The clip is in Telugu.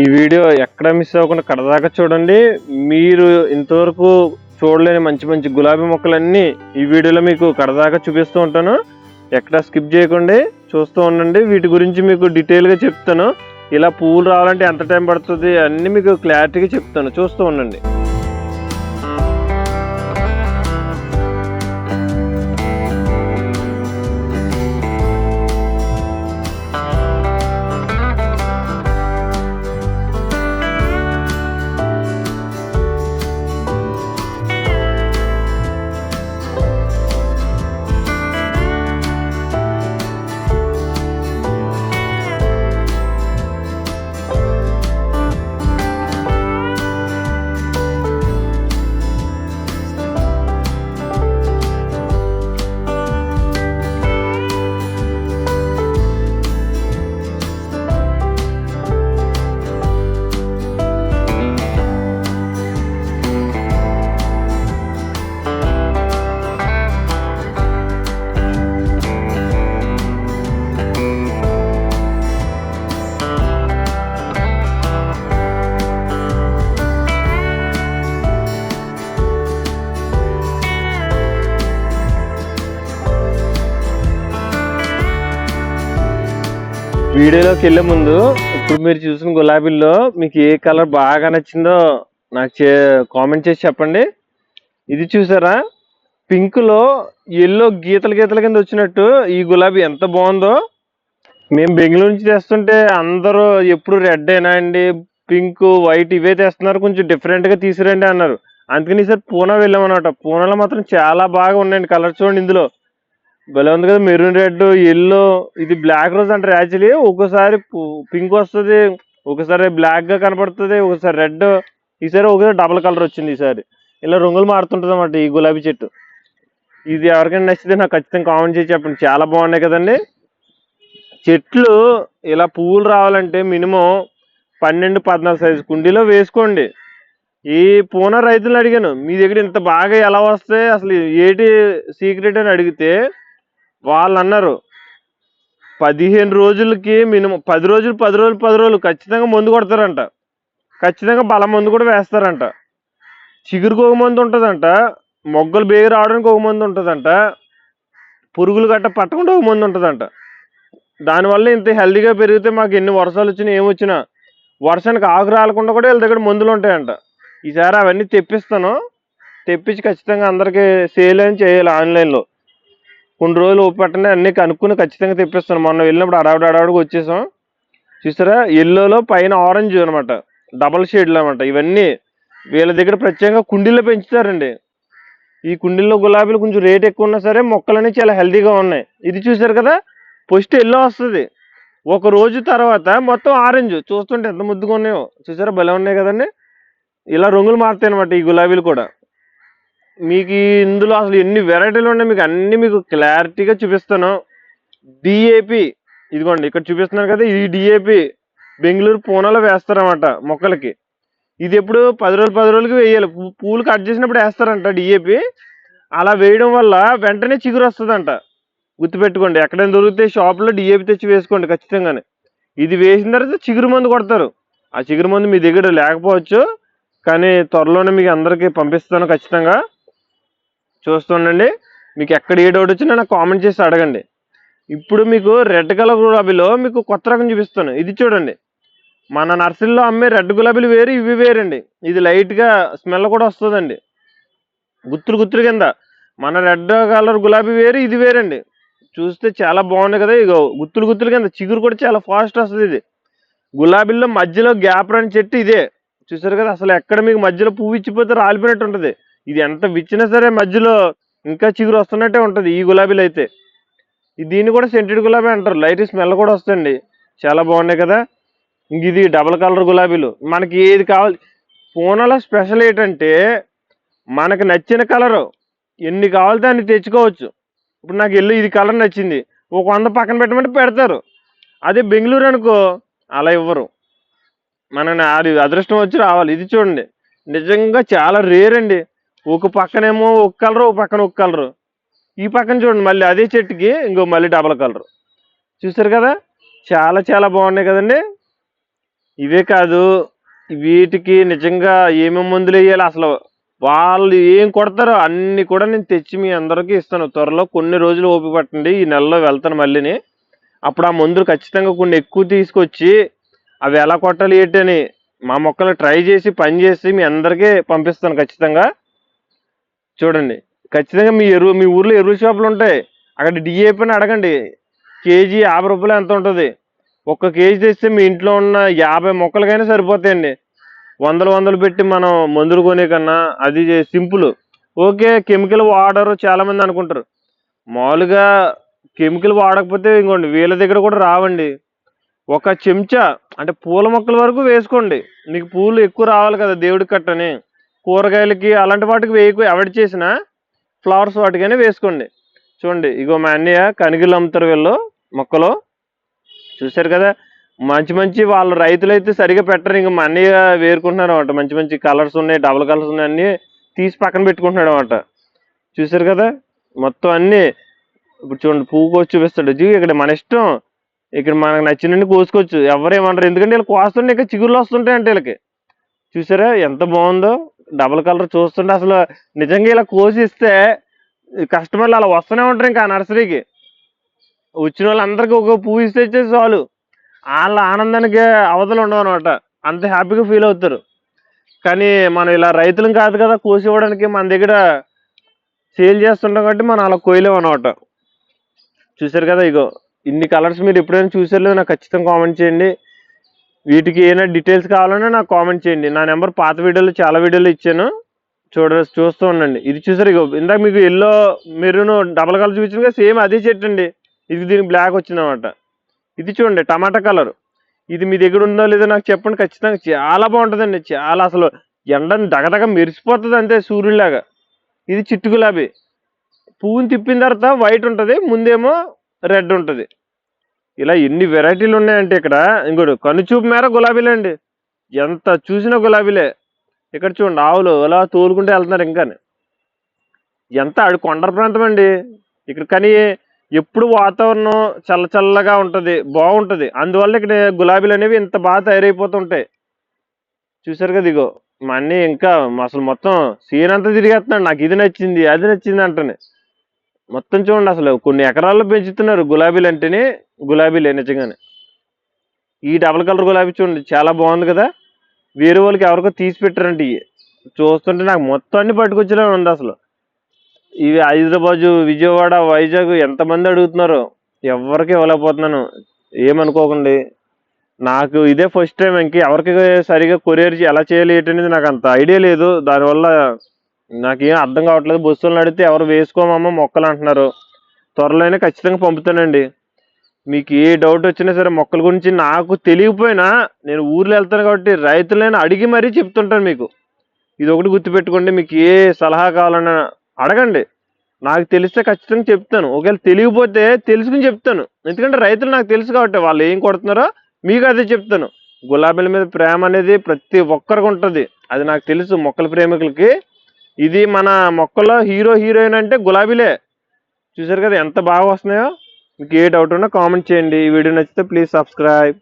ఈ వీడియో ఎక్కడ మిస్ అవ్వకుండా కడదాకా చూడండి. మీరు ఇంతవరకు చూడలేని మంచి మంచి గులాబీ మొక్కలన్నీ ఈ వీడియోలో మీకు కడదాకా చూపిస్తూ ఉంటాను. ఎక్కడ స్కిప్ చేయకుండా చూస్తూ ఉండండి. వీటి గురించి మీకు డీటెయిల్గా చెప్తాను. ఇలా పువ్వులు రావాలంటే ఎంత టైం పడుతుంది అన్నీ మీకు క్లారిటీగా చెప్తాను. చూస్తూ ఉండండి. వీడియోలోకి వెళ్ళే ముందు ఇప్పుడు మీరు చూసిన గులాబీల్లో మీకు ఏ కలర్ బాగా నచ్చిందో నాకు చే కామెంట్ చేసి చెప్పండి. ఇది చూసారా? పింక్లో ఎల్లో గీతల గీతల కింద వచ్చినట్టు ఈ గులాబీ ఎంత బాగుందో. మేము బెంగళూరు నుంచి తెస్తుంటే అందరూ ఎప్పుడు రెడ్ అయినా అండి పింక్ వైట్ ఇవే తెస్తున్నారు. కొంచెం డిఫరెంట్గా తీసుకురండి అన్నారు. అందుకని సార్ పూనా వెళ్ళామన్నమాట. పూనాలో మాత్రం చాలా బాగా ఉన్నాయండి కలర్ చూడండి ఇందులో. భలే ఉంది కదా మెరూన్ రెడ్ ఎల్లో ఇది బ్లాక్ రోజ్ అంటారు యాక్చువల్లీ ఒక్కోసారి పింక్ వస్తుంది ఒకసారి బ్లాక్గా కనపడుతుంది ఒకసారి రెడ్ ఈసారి ఒకసారి డబల్ కలర్ వచ్చింది ఈసారి. ఇలా రంగులు మారుతుంటుంది అన్నమాట ఈ గులాబీ చెట్టు. ఇది ఎవరికైనా నచ్చితే నాకు ఖచ్చితంగా కామెంట్ చేసి చెప్పండి. చాలా బాగున్నాయి కదండి. చెట్లు ఇలా పువ్వులు రావాలంటే మినిమం పన్నెండు పద్నాలుగు సైజు కుండీలో వేసుకోండి. ఈ పూనా రైతులను అడిగాను. మీ దగ్గర ఇంత బాగా ఎలా వస్తాయి? అసలు ఏటి సీక్రెట్ అని అడిగితే వాళ్ళు అన్నారు పదిహేను రోజులకి మినిమం పది రోజులు పది రోజులు పది రోజులు ఖచ్చితంగా మందు కొడతారంట. ఖచ్చితంగా బలం మందు కూడా వేస్తారంట. చిగురుకు ఒక మందు ఉంటుందంట మొగ్గలు బేగి రావడానికి ఒక మందు ఉంటుందంట పురుగులు గట్ట పట్టకుండా ఒక మందు ఉంటుందంట. దానివల్ల ఇంత హెల్దీగా పెరిగితే మాకు ఎన్ని వర్షాలు వచ్చినా ఏమొచ్చినా వర్షానికి ఆకు రాలకుండా కూడా వీళ్ళ దగ్గర మందులు ఉంటాయంట. ఈసారి అవన్నీ తెప్పిస్తాను. తెప్పించి ఖచ్చితంగా అందరికీ సేల్ అని చేయాలి ఆన్లైన్లో. కొన్ని రోజులు పెట్టండి అన్ని కనుక్కుని ఖచ్చితంగా తెప్పిస్తాను. మొన్న వెళ్ళినప్పుడు అడావిడి అడావిడికి వచ్చేసాం. చూసారా? ఎల్లోలో పైన ఆరెంజ్ అనమాట డబల్ షేడ్లు అనమాట ఇవన్నీ వీళ్ళ దగ్గర ప్రత్యేకంగా కుండీల్లో పెంచుతారండి. ఈ కుండీల్లో గులాబీలు కొంచెం రేట్ ఎక్కువ ఉన్నా సరే మొక్కలన్నీ చాలా హెల్తీగా ఉన్నాయి. ఇది చూసారు కదా? ఫస్ట్ ఎల్లో వస్తుంది. ఒక రోజు తర్వాత మొత్తం ఆరెంజ్ చూస్తుంటే ఎంత ముద్దుగా ఉన్నాయో. చూసారా? భలే ఉన్నాయి కదండి. ఇలా రంగులు మారుతాయి అనమాట ఈ గులాబీలు కూడా. మీకు ఇందులో అసలు ఎన్ని వెరైటీలు ఉన్నాయి మీకు అన్ని మీకు క్లారిటీగా చూపిస్తాను. డిఏపి ఇదిగోండి ఇక్కడ చూపిస్తున్నాను కదా ఇది డిఏపి బెంగళూరు పూనాలో వేస్తారన్నమాట మొక్కలకి. ఇది ఎప్పుడు పది రోజులు పది రోజులకి వేయాలి. పూలు కట్ చేసినప్పుడు వేస్తారంట డిఏపి అలా వేయడం వల్ల వెంటనే చిగురు వస్తుందంట. గుర్తుపెట్టుకోండి ఎక్కడైనా దొరికితే షాప్లో డిఏపి తెచ్చి వేసుకోండి ఖచ్చితంగానే. ఇది వేసిన తర్వాత చిగురు మందు కొడతారు. ఆ చిగురు మందు మీ దగ్గర లేకపోవచ్చు కానీ త్వరలోనే మీకు అందరికీ పంపిస్తాను ఖచ్చితంగా. చూస్తుండండి మీకు ఎక్కడ ఏ డౌట్ వచ్చినా నాకు కామెంట్ చేసి అడగండి. ఇప్పుడు మీకు రెడ్ కలర్ గులాబీలో మీకు కొత్త రకం చూపిస్తాను. ఇది చూడండి. మన నర్సరీలో అమ్మే రెడ్ గులాబీలు వేరు ఇవి వేరండి. ఇది లైట్గా స్మెల్ కూడా వస్తుందండి. గుత్తులు గుత్తులు కింద. మన రెడ్ కలర్ గులాబీ వేరు ఇది వేరండి. చూస్తే చాలా బాగుంది కదా. ఇగో గుత్తులు గుత్తులు కింద చిగురు కూడా చాలా ఫాస్ట్ వస్తుంది ఇది. గులాబీల్లో మధ్యలో గ్యాప్ రాని చెట్టు ఇదే. చూసారు కదా అసలు ఎక్కడ మీకు మధ్యలో పువ్వు ఇచ్చిపోతే రాలిపోయినట్టు ఉంటుంది. ఇది ఎంత విచ్చినా సరే మధ్యలో ఇంకా చిగురు వస్తున్నట్టే ఉంటుంది ఈ గులాబీలు అయితే. దీన్ని కూడా సెంటెడ్ గులాబీ అంటారు. లైట్ స్మెల్ కూడా వస్తుంది. చాలా బాగున్నాయి కదా. ఇంక ఇది డబల్ కలర్ గులాబీలు. మనకి ఏది కావాలి? పూనాలో స్పెషల్ ఏంటంటే మనకు నచ్చిన కలరు ఎన్ని కావాలితే అన్ని తెచ్చుకోవచ్చు. ఇప్పుడు నాకు ఎల్లు ఇది కలర్ నచ్చింది. ఒక వంద పక్కన పెట్టమంటే పెడతారు. అదే బెంగళూరు అనుకో అలా ఇవ్వరు. మన అది అదృష్టం వచ్చి రావాలి. ఇది చూడండి. నిజంగా చాలా రేర్ అండి. ఒక పక్కనేమో ఒక కలరు ఒక పక్కన ఒక కలరు. ఈ పక్కన చూడండి మళ్ళీ అదే చెట్టుకి ఇంకో మళ్ళీ డబల్ కలరు. చూసారు కదా? చాలా చాలా బాగున్నాయి కదండి? ఇవే కాదు వీటికి నిజంగా ఏమేమి మందులు వేయాలి అసలు? వాళ్ళు ఏం కొడతారో అన్ని కూడా నేను తెచ్చి మీ అందరికీ ఇస్తాను. త్వరలో కొన్ని రోజులు ఓపిక పట్టండి ఈ నెలలో వెళ్తాను మళ్ళీని. అప్పుడు ఆ మందులు ఖచ్చితంగా కొన్ని ఎక్కువ తీసుకొచ్చి అవి ఎలా కొట్టాలి ఏంటి అని మా మొక్కలు ట్రై చేసి పని చేసి మీ అందరికీ పంపిస్తాను ఖచ్చితంగా. చూడండి. ఖచ్చితంగా మీ ఎరువు మీ ఊర్లో ఎరువు షాపులు ఉంటాయి. అక్కడ డిఏపీని అడగండి. కేజీ యాభై రూపాయలు ఎంత ఉంటుంది? ఒక్క కేజీ తెస్తే మీ ఇంట్లో ఉన్న యాభై మొక్కలకైనా సరిపోతాయండి. వందలు వందలు పెట్టి మనం మందులు కొనే కన్నా అది సింపుల్. ఓకే కెమికల్ వాడరు చాలామంది అనుకుంటారు. మామూలుగా కెమికల్ వాడకపోతే ఇంకోండి వీళ్ళ దగ్గర కూడా రావండి. ఒక చెంచా అంటే పూల మొక్కల వరకు వేసుకోండి. మీకు పూలు ఎక్కువ రావాలి కదా దేవుడికి కట్టని. కూరగాయలకి అలాంటి వాటికి వేయకు. అవాయిడ్ చేసిన ఫ్లవర్స్ వాటికైనా వేసుకోండి. చూడండి ఇగో మా అన్నయ్య కనిగిలు అమ్ముతారు వీళ్ళు మొక్కలు. చూశారు కదా మంచి మంచి వాళ్ళు రైతులు అయితే సరిగా పెట్టరు. ఇంకా మా అన్నయ్య వేరుకుంటున్నారు అనమాట మంచి మంచి కలర్స్ ఉన్నాయి డబుల్ కలర్స్ ఉన్నాయి అన్నీ తీసి పక్కన పెట్టుకుంటున్నాడు అనమాట చూశారు కదా మొత్తం అన్నీ ఇప్పుడు చూడండి పువ్వు కోసి చూపిస్తాడు. జీ ఇక్కడ మన ఇష్టం. ఇక్కడ మనకు నచ్చినన్ని కోసుకోవచ్చు. ఎవరేమనరు ఎందుకంటే వీళ్ళు కోస్తుంటే ఇంకా చిగురులు వస్తుంటాయి అంటే వీళ్ళకి. చూసారా ఎంత బాగుందో? డబుల్ కలర్ చూస్తుంటే అసలు నిజంగా ఇలా కోసిస్తే కస్టమర్లు అలా వస్తూనే ఉంటారు ఇంకా నర్సరీకి. వచ్చిన వాళ్ళందరికీ ఒక పువ్వు ఇస్తే ఇచ్చేసి చాలు. వాళ్ళ ఆనందానికి అవతలు ఉండవు అనమాట అంత హ్యాపీగా ఫీల్ అవుతారు. కానీ మనం ఇలా రైతులం కాదు కదా కోసి ఇవ్వడానికి మన దగ్గర సేల్ చేస్తుంటాం కాబట్టి మనం అలా కోయలేం అనమాట చూసారు కదా ఇగో ఇన్ని కలర్స్ మీరు ఎప్పుడైనా చూసారో నాకు ఖచ్చితంగా కామెంట్ చేయండి. వీటికి ఏమైనా డీటెయిల్స్ కావాలన్నా నాకు కామెంట్ చేయండి. నా నెంబర్ పాత వీడియోలో చాలా వీడియోలు ఇచ్చాను. చూడ చూస్తూ ఉండండి. ఇది చూసారు ఇక ఇందాక మీకు ఎల్లో మెరూన్ డబల్ కలర్ చూపించిన సేమ్ అదే చెట్టు అండి. ఇది దీనికి బ్లాక్ వచ్చింది అనమాట ఇది చూడండి టమాటా కలర్ ఇది మీ దగ్గర ఉందో లేదో నాకు చెప్పండి ఖచ్చితంగా చాలా బాగుంటుందండి. చాలా అసలు ఎండని దగదగ మెరిసిపోతుంది అంతే సూర్యుడిలాగా. ఇది చిట్టు గులాబీ. పువ్వుని తిప్పిన తర్వాత వైట్ ఉంటుంది ముందేమో రెడ్ ఉంటుంది. ఇలా ఎన్ని వెరైటీలు ఉన్నాయంటే ఇక్కడ? ఇంకోటి కనుచూపు మేర గులాబీలే అండి. ఎంత చూసినా గులాబీలే. ఇక్కడ చూడండి ఆవులు అలా తోలుకుంటే వెళ్తున్నారు ఇంకా. ఎంత అడు కొండర ప్రాంతం అండి. ఇక్కడ కానీ ఎప్పుడు వాతావరణం చల్ల చల్లగా ఉంటుంది బాగుంటుంది. అందువల్ల ఇక్కడ గులాబీలు అనేవి ఇంత బాగా తయారైపోతుంటాయి చూసారు కదా ఇగో మా అన్నీ ఇంకా అసలు మొత్తం సీన్ అంతా తిరిగేస్తున్నాడు. నాకు ఇది నచ్చింది అది నచ్చింది అంటనే. మొత్తం చూడండి అసలు కొన్ని ఎకరాల్లో పెంచుతున్నారు గులాబీలు అంటేనే. గులాబీలే నిజంగానే. ఈ డబల్ కలర్ గులాబీ చూడండి చాలా బాగుంది కదా. వేరే వాళ్ళకి ఎవరికో తీసి పెట్టారంటే ఇవి చూస్తుంటే నాకు మొత్తం అన్ని పట్టుకొచ్చేలా ఉంది అసలు. ఇవి హైదరాబాద్ విజయవాడ వైజాగ్ ఎంతమంది అడుగుతున్నారు ఎవరికి ఇవ్వలేకపోతున్నాను. ఏమనుకోకండి. నాకు ఇదే ఫస్ట్ టైం ఇంక ఎవరికి సరిగా కొరియర్ ఎలా చేయాలి ఏంటనేది నాకు అంత ఐడియా లేదు. దానివల్ల నాకేం అర్థం కావట్లేదు. బస్సులను అడిగితే ఎవరు వేసుకోమమ్మ మొక్కలు అంటున్నారు. త్వరలోనే ఖచ్చితంగా పంపుతానండి. మీకు ఏ డౌట్ వచ్చినా సరే మొక్కల గురించి నాకు తెలియకపోయినా నేను ఊర్లో వెళ్తాను కాబట్టి రైతులైనా అడిగి మరీ చెప్తుంటాను మీకు. ఇది ఒకటి గుర్తుపెట్టుకోండి మీకు ఏ సలహా కావాలన్నా అడగండి. నాకు తెలిస్తే ఖచ్చితంగా చెప్తాను. ఒకవేళ తెలియకపోతే తెలుసుకుని చెప్తాను. ఎందుకంటే రైతులు నాకు తెలుసు కాబట్టి వాళ్ళు ఏం కొడుతున్నారో మీకు అదే చెప్తాను. గులాబీల మీద ప్రేమ అనేది ప్రతి ఒక్కరికి ఉంటుంది. అది నాకు తెలుసు మొక్కల ప్రేమికులకి. ఇది మన మొక్కలో హీరో హీరోయిన్ అంటే గులాబీలే. చూసారు కదా ఎంత బాగా వస్తున్నాయో? మీకు ఏ డౌట్ ఉన్నా కామెంట్ చేయండి. ఈ వీడియో నచ్చితే ప్లీజ్ సబ్స్క్రైబ్